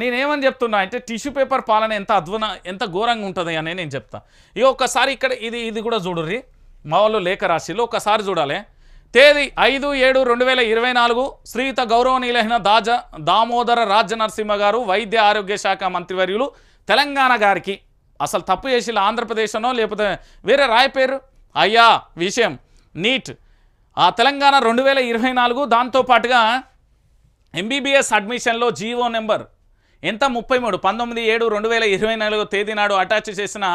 నేనేమని చెప్తున్నా అంటే tissue paper పాలన ఎంత అధ్వన ఎంత ఘోరంగా ఉంటుంది అని నేను చెప్తా. ఇక ఒక్కసారి ఇక్కడ ఇది ఇది కూడా చూడుర్రి. మా వాళ్ళు లేఖ రాశిలో ఒకసారి చూడాలి. తేదీ ఐదు ఏడు రెండు వేల ఇరవై నాలుగు శ్రీయుత గౌరవనీయులైన దాజ దామోదర రాజ్య నరసింహ గారు వైద్య ఆరోగ్య శాఖ మంత్రివర్యులు తెలంగాణ గారికి అసలు తప్పు చేసిన ఆంధ్రప్రదేశ్నో లేకపోతే వేరే రాయపేరు అయ్యా విషయం నీట్. ఆ తెలంగాణ రెండు వేల ఇరవై నాలుగు దాంతోపాటుగా ఎంబీబీఎస్ అడ్మిషన్లో జీవో నెంబర్ ఎంత? ముప్పై మూడు. పంతొమ్మిది ఏడు రెండు వేల ఇరవై నాలుగు తేదీ నాడు అటాచ్ చేసిన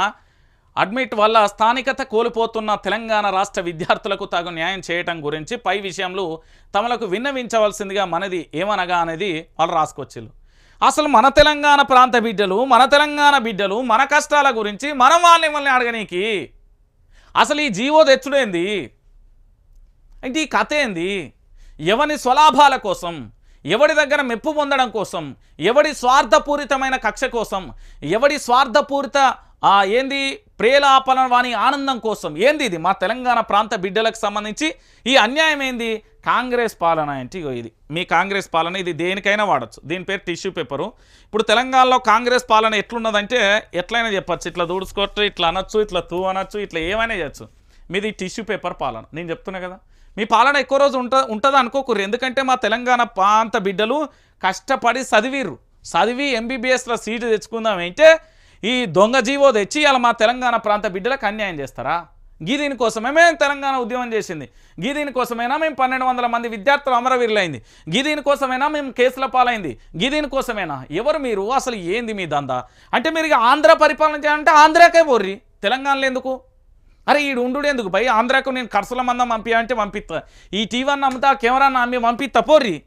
అడ్మిట్ వల్ల స్థానికత కోల్పోతున్న తెలంగాణ రాష్ట్ర విద్యార్థులకు తగు న్యాయం చేయటం గురించి పై విషయంలో తమలకు విన్నవించవలసిందిగా మనది ఏమనగా అనేది వాళ్ళు రాసుకొచ్చిల్లు అసలు మన తెలంగాణ ప్రాంత బిడ్డలు మన తెలంగాణ బిడ్డలు మన కష్టాల గురించి మనం వాళ్ళని మిమ్మల్ని అడగనీకి? అసలు ఈ జీవో తెచ్చుడేంది? అంటే ఈ కథ ఏంది? ఎవని స్వలాభాల కోసం? ఎవడి దగ్గర మెప్పు పొందడం కోసం ఎవడి స్వార్థపూరితమైన కక్ష కోసం ఎవడి స్వార్థపూరిత ఏంది ప్రేలాపన వాణి ఆనందం కోసం ఏంది ఇది? మా తెలంగాణ ప్రాంత బిడ్డలకు సంబంధించి ఈ అన్యాయం ఏంది? కాంగ్రెస్ పాలన అంటే ఇది. మీ కాంగ్రెస్ పాలన ఇది దేనికైనా వాడచ్చు. దీని పేరు టిష్యూ పేపరు. ఇప్పుడు తెలంగాణలో కాంగ్రెస్ పాలన ఎట్లున్నదంటే ఎట్లయినా చెప్పచ్చు. ఇట్లా దూడుచుకోవచ్చు ఇట్లా అనొచ్చు ఇట్లా తూ అనొచ్చు ఇట్లా ఏమైనా చేయొచ్చు. మీది టిష్యూ పేపర్ పాలన. నేను చెప్తున్నా కదా. మీ పాలన ఎక్కువ రోజు ఉంట ఉంటుంది అనుకోకూరు ఎందుకంటే మా తెలంగాణ ప్రాంత బిడ్డలు కష్టపడి చదివిర్రు. చదివి ఎంబీబీఎస్లో సీటు తెచ్చుకుందాం అంటే ఈ దొంగ జీవో తెచ్చి ఇలా మా తెలంగాణ ప్రాంత బిడ్డలకు అన్యాయం చేస్తారా? గీదీని కోసమే మేము తెలంగాణ ఉద్యమం చేసింది. గీదీని కోసమైనా మేము పన్నెండు వందల మంది విద్యార్థులు అమరవీరులైంది. గీదీని కోసమైనా మేము కేసుల పాలైంది. గీదీని కోసమేనా? ఎవరు మీరు? అసలు ఏంది మీ దందా? అంటే మీరు ఇక ఆంధ్ర పరిపాలన చేయాలంటే ఆంధ్రాకే పోర్రి తెలంగాణలో ఎందుకు? అరే ఈడు ఉండు ఎందుకు పై ఆంధ్రాకు నేను ఖర్చుల మందం పంపించాలంటే పంపిస్తా ఈ టీవీ అమ్ముతా కెమెరా నమ్మి పంపిస్తా పోర్రి.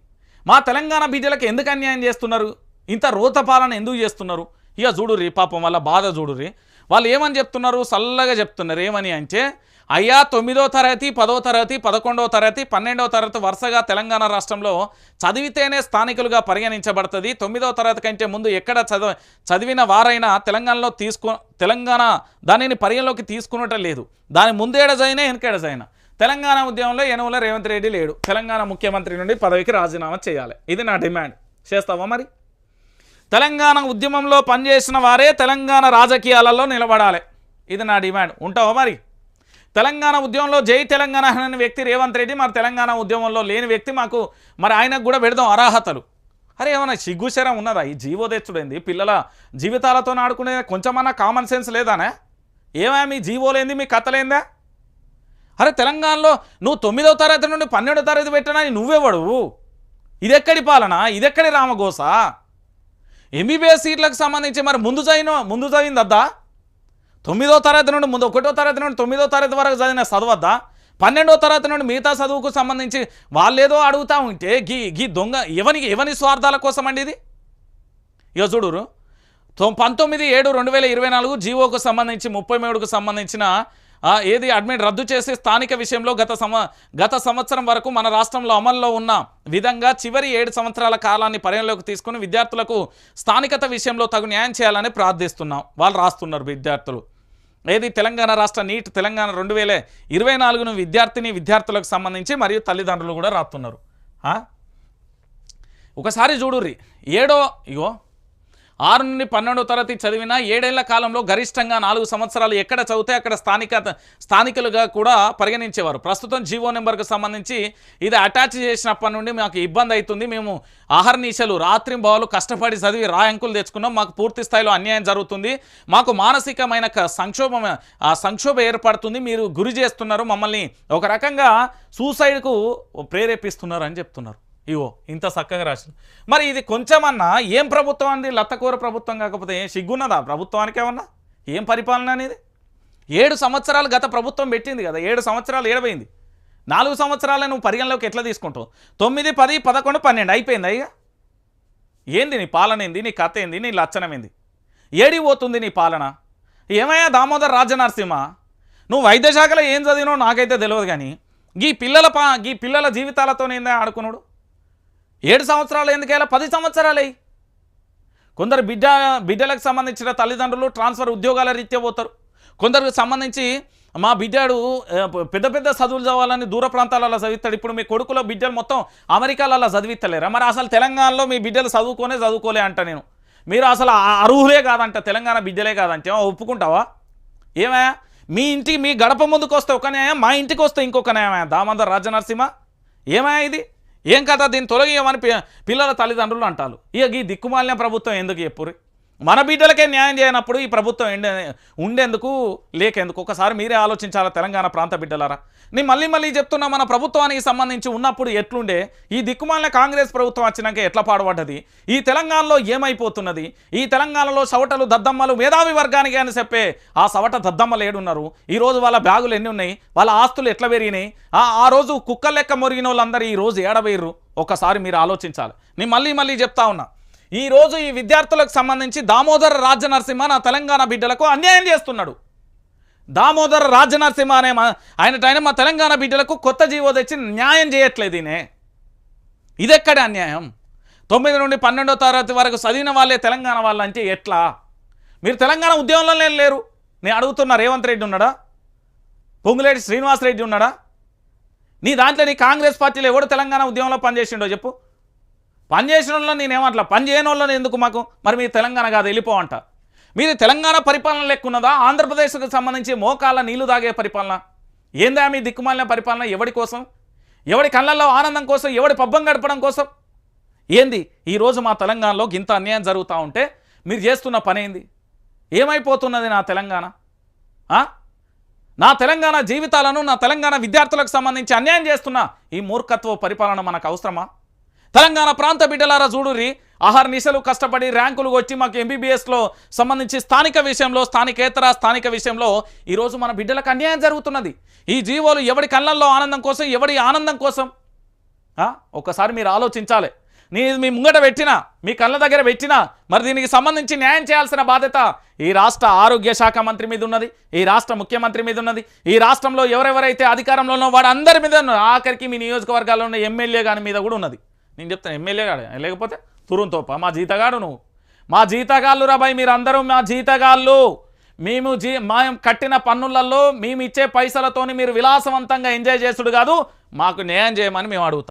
మా తెలంగాణ బీజలకు ఎందుకు అన్యాయం చేస్తున్నారు? ఇంత రోత పాలన ఎందుకు చేస్తున్నారు? ఇక చూడుర్రి పాపం వాళ్ళ బాధ చూడుర్రి. వాళ్ళు ఏమని చెప్తున్నారు? చల్లగా చెప్తున్నారు. ఏమని అంటే అయ్యా తొమ్మిదో తరగతి పదో తరగతి పదకొండవ తరగతి పన్నెండవ తరగతి వరుసగా తెలంగాణ రాష్ట్రంలో చదివితేనే స్థానికులుగా పరిగణించబడుతుంది. తొమ్మిదవ తరగతి కంటే ముందు ఎక్కడ చదవ చదివిన వారైనా తెలంగాణలో తీసుకు తెలంగాణ దానిని పరిగణలోకి తీసుకున్నట్టు లేదు. దాని ముందేడ చదివినా వెనకేడ చదివినా తెలంగాణ ఉద్యమంలో యనుమల రేవంత్ రెడ్డి లేడు. తెలంగాణ ముఖ్యమంత్రి నుండి పదవికి రాజీనామా చేయాలి. ఇది నా డిమాండ్. చేస్తావా మరి? తెలంగాణ ఉద్యమంలో పనిచేసిన వారే తెలంగాణ రాజకీయాలలో నిలబడాలి. ఇది నా డిమాండ్. ఉంటావా మరి? తెలంగాణ ఉద్యమంలో జై తెలంగాణ అనే వ్యక్తి రేవంత్ రెడ్డి మరి తెలంగాణ ఉద్యమంలో లేని వ్యక్తి మాకు మరి ఆయనకు కూడా పెడదాం అర్హతలు. అరే ఏమన్నా సిగ్గుశరం ఉన్నదా? ఈ జీవోదెచ్చుడైంది పిల్లల జీవితాలతో ఆడుకునే కొంచెమన్నా కామన్ సెన్స్ లేదానే? ఏమా మీ జీవోలేంది మీ కథలేందా అరే తెలంగాణలో నువ్వు తొమ్మిదో తరగతి నుండి పన్నెండో తరగతి పెట్టినా నువ్వెవడు? ఇదెక్కడి పాలన? ఇదెక్కడి రామగోస ఎంబీబీఎస్ సీట్లకు సంబంధించి మరి ముందు చదివిన ముందు చదివిందద్దా తొమ్మిదో తరగతి నుండి ముందు ఒకటో తరగతి నుండి తొమ్మిదో తరగతి వరకు చదివిన చదవద్దా? పన్నెండో తరగతి నుండి మిగతా చదువుకు సంబంధించి వాళ్ళేదో అడుగుతా ఉంటే గీ గీ దొంగ ఎవని ఎవని స్వార్థాల కోసం అండి ఇది ఇక చూడురు పంతొమ్మిది ఏడు రెండు వేల ఇరవై నాలుగు జీవోకు సంబంధించి ముప్పై మూడుకు సంబంధించిన ఏది అడ్మిట్ రద్దు చేసి స్థానిక విషయంలో గత సమ గత సంవత్సరం వరకు మన రాష్ట్రంలో అమల్లో ఉన్న విధంగా చివరి ఏడు సంవత్సరాల కాలాన్ని పరిగణలోకి తీసుకుని విద్యార్థులకు స్థానికత విషయంలో తగు న్యాయం చేయాలని ప్రార్థిస్తున్నాం. వాళ్ళు రాస్తున్నారు విద్యార్థులు. ఏది తెలంగాణ రాష్ట్ర నీట్ తెలంగాణ రెండు వేల ఇరవై నాలుగును విద్యార్థిని విద్యార్థులకు సంబంధించి మరియు తల్లిదండ్రులు కూడా రాస్తున్నారు ఒకసారి చూడుర్రి. ఏడో ఇగో ఆరు నుండి పన్నెండో తరగతి చదివిన ఏడేళ్ళ కాలంలో గరిష్టంగా నాలుగు సంవత్సరాలు ఎక్కడ చదివితే అక్కడ స్థానిక స్థానికులుగా కూడా పరిగణించేవారు. ప్రస్తుతం జీవో నెంబర్కు సంబంధించి ఇది అటాచ్ చేసినప్పటి నుండి మాకు ఇబ్బంది అవుతుంది. మేము ఆహర్నిశలు రాత్రి బావులు కష్టపడి చదివి రాయంకులు తెచ్చుకున్నాం. మాకు పూర్తి స్థాయిలో అన్యాయం జరుగుతుంది. మాకు మానసికమైన క- సంక్షోభం సంక్షోభం ఏర్పడుతుంది. మీరు గురి చేస్తున్నారు. మమ్మల్ని ఒక రకంగా సూసైడ్కు ప్రేరేపిస్తున్నారు అని చెప్తున్నారు. ఇవో ఇంత చక్కగా రాసింది. మరి ఇది కొంచెమన్నా ఏం ప్రభుత్వం అంది? లత్తకూర ప్రభుత్వం కాకపోతే ఏం సిగ్గున్నదా? ప్రభుత్వానికి ఏమన్నా? ఏం పరిపాలన అనేది? ఏడు సంవత్సరాలు గత ప్రభుత్వం పెట్టింది కదా ఏడు సంవత్సరాలు ఏడబోయింది. నాలుగు సంవత్సరాలు నువ్వు పరిగణలోకి ఎట్లా తీసుకుంటావు? తొమ్మిది పది పదకొండు పన్నెండు అయిపోయింది అయ్యా ఏంది నీ పాలన ఏంది? నీ కథ ఏంది? నీ లచ్చనం ఏంది? ఏడి పోతుంది నీ పాలన? ఏమయ్యా దామోదర్ రాజనరసింహ? నువ్వు వైద్యశాఖలో ఏం చదివినో నాకైతే తెలియదు కానీ గీ పిల్లల పా గీ పిల్లల జీవితాలతో ఏందా ఆడుకున్నాడు? ఏడు సంవత్సరాలు ఎందుకేలా పది సంవత్సరాలే. కొందరు బిడ్డ బిడ్డలకు సంబంధించిన తల్లిదండ్రులు ట్రాన్స్ఫర్ ఉద్యోగాల రీత్యా పోతారు. కొందరికి సంబంధించి మా బిడ్డాడు పెద్ద పెద్ద చదువులు చదవాలని దూర ప్రాంతాలలో చదివిస్తాడు. ఇప్పుడు మీ కొడుకులో బిడ్డలు మొత్తం అమెరికాలలో చదివిస్తలేరా? మరి అసలు తెలంగాణలో మీ బిడ్డలు చదువుకోనే చదువుకోలే అంట నేను. మీరు అసలు ఆ అర్హులే కాదంట తెలంగాణ బిడ్డలే కాదంటే. ఏమో ఒప్పుకుంటావా? ఏమయ్యా మీ ఇంటికి మీ గడప ముందుకు వస్తే ఒక న్యాయం మా ఇంటికి వస్తే ఇంకొక న్యాయమయ్యా దామోదర్ రాజనరసింహ? ఏమయ్యా ఇది? ఏం కదా దీన్ని తొలగియమని పిల్లల తల్లిదండ్రులు అంటారు. ఇక ఈ దిక్కుమాలిన ప్రభుత్వం ఎందుకు చెప్పురి మన బిడ్డలకే న్యాయం చేయనప్పుడు ఈ ప్రభుత్వం ఎండే ఉండేందుకు లేకెందుకు? ఒకసారి మీరే ఆలోచించాలా తెలంగాణ ప్రాంత బిడ్డలారా? నేను మళ్ళీ మళ్ళీ చెప్తున్నా మన ప్రభుత్వానికి సంబంధించి ఉన్నప్పుడు ఎట్లుండే? ఈ దిక్కుమాలిన కాంగ్రెస్ ప్రభుత్వం వచ్చినాక ఎట్లా పాడుపడ్డది? ఈ తెలంగాణలో ఏమైపోతున్నది? ఈ తెలంగాణలో సవటలు దద్దమ్మలు మేధావి వర్గానికి అని చెప్పే ఆ సవట దద్దమ్మలు ఏడున్నారు? ఈరోజు వాళ్ళ బ్యాగులు ఎన్ని ఉన్నాయి? వాళ్ళ ఆస్తులు ఎట్లా పెరిగినాయి? ఆ ఆ రోజు కుక్క లెక్క మొరిగిన వాళ్ళందరూ ఈ రోజు ఏడవేయరు ఒకసారి మీరు ఆలోచించాలి. నేను మళ్ళీ మళ్ళీ చెప్తా ఉన్నా. ఈరోజు ఈ విద్యార్థులకు సంబంధించి దామోదర రాజనరసింహ నా తెలంగాణ బిడ్డలకు అన్యాయం చేస్తున్నాడు. దామోదర రాజనరసింహ అనే మా ఆయనటైన మా తెలంగాణ బిడ్డలకు కొత్త జీవో తెచ్చి న్యాయం చేయట్లేదు ఈయనే. ఇదెక్కడ అన్యాయం? తొమ్మిది నుండి పన్నెండో తరగతి వరకు చదివిన వాళ్ళే తెలంగాణ వాళ్ళంటే ఎట్లా? మీరు తెలంగాణ ఉద్యమంలోనే లేరు. నేను అడుగుతున్నా రేవంత్ రెడ్డి ఉన్నాడా? పొంగులేటి శ్రీనివాసరెడ్డి ఉన్నాడా? నీ దాంట్లో నీ కాంగ్రెస్ పార్టీలో ఎవడు తెలంగాణ ఉద్యమంలో పనిచేసిండో చెప్పు. పనిచేసిన వాళ్ళని నేనేమంటలా పని చేయని వాళ్ళని ఎందుకు మాకు? మరి మీరు తెలంగాణ కాదు వెళ్ళిపోవంట మీరు తెలంగాణ పరిపాలన లెక్కున్నదా? ఆంధ్రప్రదేశ్కు సంబంధించి మోకాళ్ళ నీళ్ళు తాగే పరిపాలన? ఏందా మీ దిక్కుమాలిన పరిపాలన? ఎవడి కోసం? ఎవడి కళ్ళల్లో ఆనందం కోసం? ఎవడి పబ్బం గడపడం కోసం? ఏంది? ఈరోజు మా తెలంగాణలో ఇంత అన్యాయం జరుగుతూ ఉంటే మీరు చేస్తున్న పని ఏంది? ఏమైపోతున్నది నా తెలంగాణ? నా తెలంగాణ జీవితాలను నా తెలంగాణ విద్యార్థులకు సంబంధించి అన్యాయం చేస్తున్న ఈ మూర్ఖత్వ పరిపాలన మనకు అవసరమా? తెలంగాణ ప్రాంత బిడ్డలారా చూడురి ఆహార నిశలు కష్టపడి ర్యాంకులు వచ్చి మాకు ఎంబీబీఎస్లో సంబంధించి స్థానిక విషయంలో స్థానికేతర స్థానిక విషయంలో ఈరోజు మన బిడ్డలకు అన్యాయం జరుగుతున్నది. ఈ జీవోలు ఎవడి కళ్ళల్లో ఆనందం కోసం ఎవడి ఆనందం కోసం? ఒకసారి మీరు ఆలోచించాలి. నేను మీ ముంగట పెట్టినా మీ కళ్ళ దగ్గర పెట్టినా మరి దీనికి సంబంధించి న్యాయం చేయాల్సిన బాధ్యత ఈ రాష్ట్ర ఆరోగ్య శాఖ మంత్రి మీద ఉన్నది ఈ రాష్ట్ర ముఖ్యమంత్రి మీద ఉన్నది. ఈ రాష్ట్రంలో ఎవరెవరైతే అధికారంలో ఉన్నో వాడు అందరి మీద ఆఖరికి మీ నియోజకవర్గాల్లో ఉన్న ఎమ్మెల్యే గాని మీద కూడా ఉన్నది. నేను చెప్తాను ఎమ్మెల్యే గాడు. లేకపోతే తురుంతోప మా జీతగాడు నువ్వు. మా జీతగాళ్ళు రాబాయ్ మీరందరూ మా జీతగాళ్ళు. మేము జీ మేము కట్టిన పన్నులలో మేము ఇచ్చే పైసలతోని మీరు విలాసవంతంగా ఎంజాయ్ చేసుడు కాదు మాకు న్యాయం చేయమని మేము అడుగుతాం.